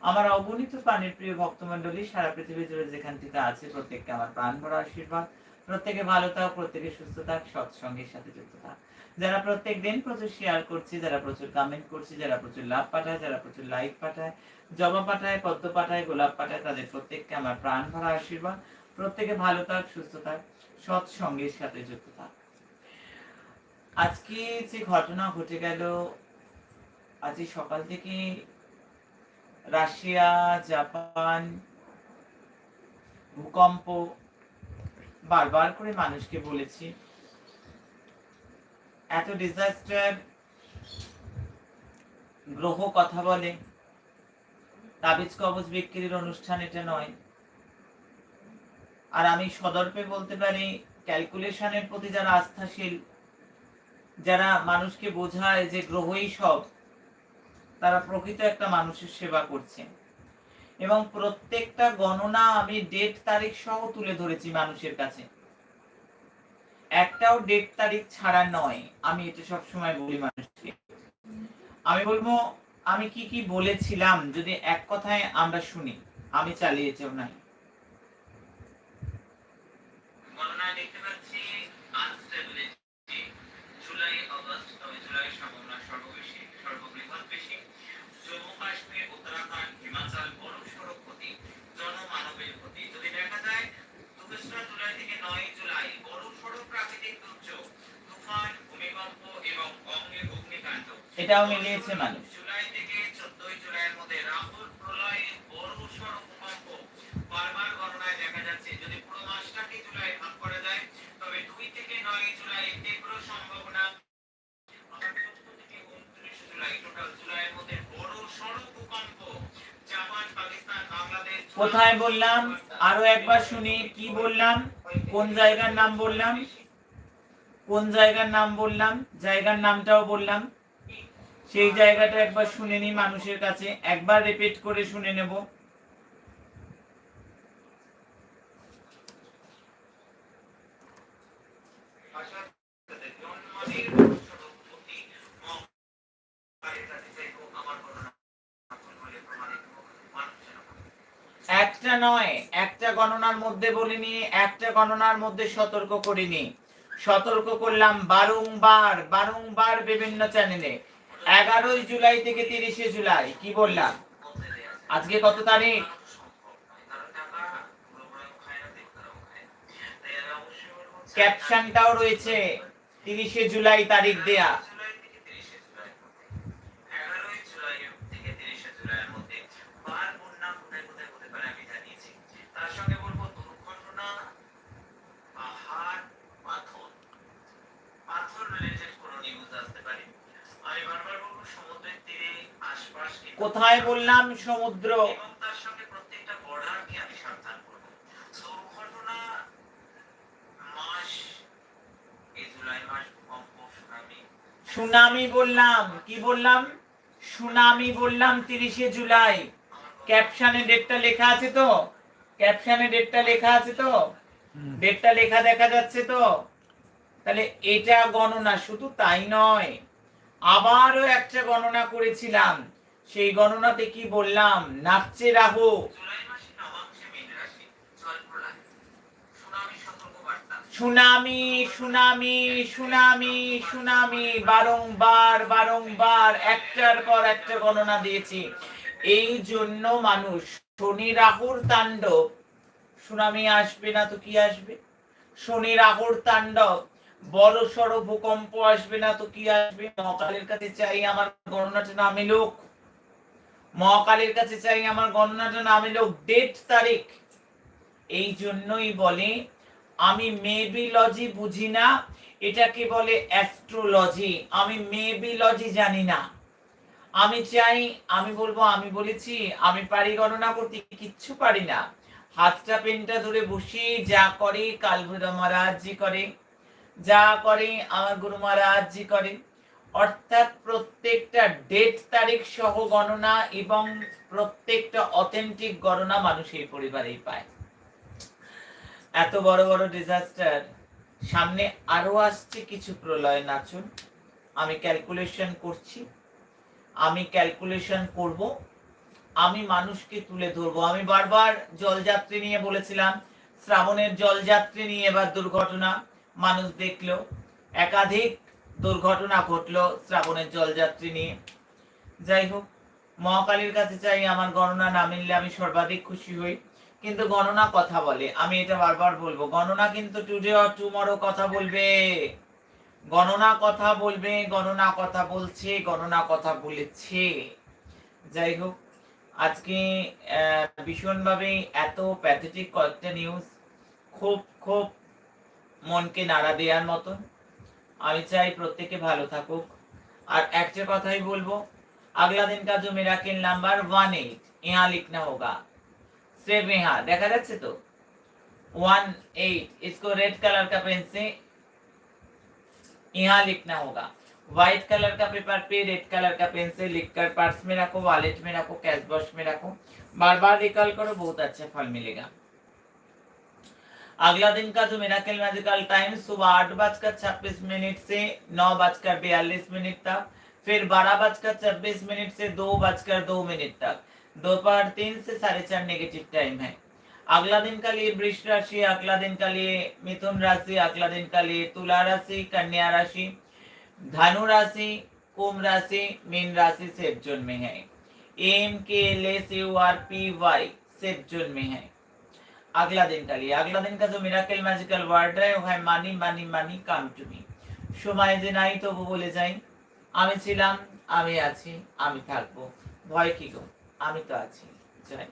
আমার প্রাণের প্রিয় সারা পৃথিবী জুড়ে যেখান থেকে আছে, প্রত্যেককে আমার প্রাণ ভরা আশীর্বাদ। প্রত্যেকে ভালো থাক, প্রত্যেকে সুস্থ থাক, সৎসঙ্গের সাথে যুক্ত থাক। যারা প্রত্যেক দিন প্রচুর শেয়ার করছে, যারা প্রচুর কমেন্ট করছে, যারা প্রচুর লাভ পাঠায়, যারা প্রচুর লাইক পাঠায়, জবা পাঠায়, পদ্ম পাঠায়, গোলাপ পাঠায়, তাদের প্রত্যেককে আমার প্রাণ ভরা আশীর্বাদ। প্রত্যেকে ভালো থাক, সুস্থ থাক, সৎসঙ্গের সাথে যুক্ত থাক। আজকে যে ঘটনা ঘটে গেল, আজ সকাল থেকে রাশিয়া, জাপান, ভূকম্প, বারবার করে মানুষকে বলেছি, এত ডিজাস্টার গ্রহ কথা বলে, তাবিজ কবজ বিক্রির অনুষ্ঠান এটা নয়। আর আমি সদর্পে বলতে পারি ক্যালকুলেশনের প্রতি যারা আস্থাশীল যারা মানুষকে বোঝায় যে গ্রহই সব, তারা প্রকৃত একটা মানুষের সেবা করছে। এবং প্রত্যেকটা গণনা আমি ডেট তারিখ সহ তুলে ধরেছি মানুষের কাছে। একটাও ডেট তারিখ ছাড়া নয়। আমি এটা সব সময় বলি মানুষকে। আমি বলব, আমি কি কি বলেছিলাম যদি এক কথায় আমরা শুনি, আমি নাই। গণনায় জাপান পাকিস্তান বাংলাদেশ। কোথায় বললাম? আরও একবার শুনি কি বললাম? কোন জায়গার নাম বললাম? কোন জায়গার নাম বললাম? জায়গার নামটাও বললাম। সেই জায়গাটা একবার শুনে নি মানুষের কাছে, একবার রিপিট করে শুনে নেব। একটা নয়, একটা গণনার মধ্যে বলিনি একটা গণনার মধ্যে সতর্ক করিনি সতর্ক করলাম বারংবার বারংবার বিভিন্ন চ্যানেলে এগারোই জুলাই থেকে তিরিশে জুলাই, কি বললাম? আজকে কত তারিখ? ক্যাপশনটাও রয়েছে, তিরিশে জুলাই তারিখ দেয়া তার সঙ্গে বলব দুর্ঘটনা পাহাড় পাথর পাথর রিলেটেড কোনো নিউজ আসতে পারে আমি বারবার বলব সমুদ্রের তীরে আশপাশ কোথায় বললাম সমুদ্র এবং তার সঙ্গে প্রত্যেকটা বর্ডারকে আমি সাবধান করব দুর্ঘটনা মাস এই জুলাই বললাম? সমুদ্র। সুনামি বললাম। কি বললাম? সুনামি বললাম তিরিশে জুলাই। ক্যাপশনে ডেটটা লেখা আছে তো? ক্যাপশনে ডেটটা লেখা আছে তো? ডেটটা লেখা দেখা যাচ্ছে তো? তাহলে এটা গণনা শুধু তাই নয়। আবারও একটা গণনা করেছিলাম। সেই গণনাতে কি বললাম? নাচছে Rahu. Tsunami tsunami tsunami tsunami, বারংবার বারংবার, একটার পর একটা গণনা দিয়েছি। এই জন্য মানুষ শনি রাহুর তাণ্ডব, সুনামি আসবে না তো কি আসবে? শনি রাহুর তাণ্ডব বড় সড়ো ভূকম্প আসবে না তো কি আসবে? মহাকালের কাছে চাই আমার গণনাটা না মিলুক। মহাকালের কাছে চাই আমার গণনাটা না মিলুক ডেট তারিখ। এই জন্যই বলে, আমি মেবি লজি বুঝি না, এটাকে বলে অ্যাস্ট্রোলজি। আমি মেবি লজি জানি না। আমি চাই, আমি বলব, আমি বলেছি, আমি পারি গণনা করতে কিচ্ছু পারি না। হাতটা, পেনটা ধরে বসি, যা করে কালভৈরব মহারাজ জি করে, যা করে আমার গুরু মহারাজ জি করে। অর্থাৎ প্রত্যেকটা ডেট তারিখ সহ গণনা এবং প্রত্যেকটা অথেন্টিক গণনা মানুষ এই পরিবারেই পায়। এত বড় বড় ডিজাস্টার সামনে আরও আসছে কিছু প্রলয় নাচুন। আমি ক্যালকুলেশন করছি, আমি ক্যালকুলেশন করব, আমি মানুষকে তুলে ধরবো। আমি বারবার জলযাত্রী নিয়ে বলেছিলাম, শ্রাবণের জলযাত্রী নিয়ে এবার দুর্ঘটনা। মানুষ দেখল, একাধিক দুর্ঘটনা ঘটলো শ্রাবণের জলযাত্রী নিয়ে। যাই হোক, মহাকালীর কাছে চাই আমার গণনা না মিললে আমি সর্বাধিক খুশি হই। কিন্তু গণনা কথা বলে, আমি এটা বারবার বলব, গণনা কিন্তু টুডে অর টুমরো কথা বলবে। গণনা কথা বলবে, গণনা কথা বলছে, গণনা কথা বলেছে। যাই হোক, আজকে ভীষণভাবে এত প্যাথেটিক কয়েকটা নিউজ খুব খুব মনকে নাড়া দেওয়ার মতন। আমি চাই প্রত্যেকে ভালো থাকুক আর একটা কথাই বলবো अगला दिन का जो मिराकिल नंबर वन एट यहाँ लिखना होगा सिर्फ यहाँ देखा যাচ্ছে তো वन एट इसको रेड कलर का पेन से यहाँ लिखना होगा व्हाइट कलर का पेपर पे रेड कलर का पेन से लिखकर पर्स में रखो वॉलेट में रखो कैश बॉक्स में रखो बार बार रिकॉल करो बहुत अच्छा फल मिलेगा अगला दिन का जो मिराकल मैजिकल टाइम, सुबह आठ बजकर छब्बीस मिनट से नौ बजकर बयालीस मिनट तक, फिर बारह बजकर छब्बीस मिनट से दो बजकर दो मिनट तक। दोपहर तीन से साढ़े चार नेगेटिव टाइम है। अगला दिन का लिए वृक्ष राशि, अगला दिन का लिए मिथुन राशि, अगला दिन का लिए तुला राशि, कन्या राशि, धनु राशि, कुंभ राशि, मीन राशि सेफ़ जोन में है। M K L S U R P Y safe zone में है। अगला दिन का लिए अगला दिन का जो मिराकल मैजिकल वर्ड है वो है मानी मानी मानी काम टू मी সময় যে নাই তবু বলে যাই আমি ছিলাম আমি আছি আমি থাকবো ভয় কি গো আমি তো আছি জয়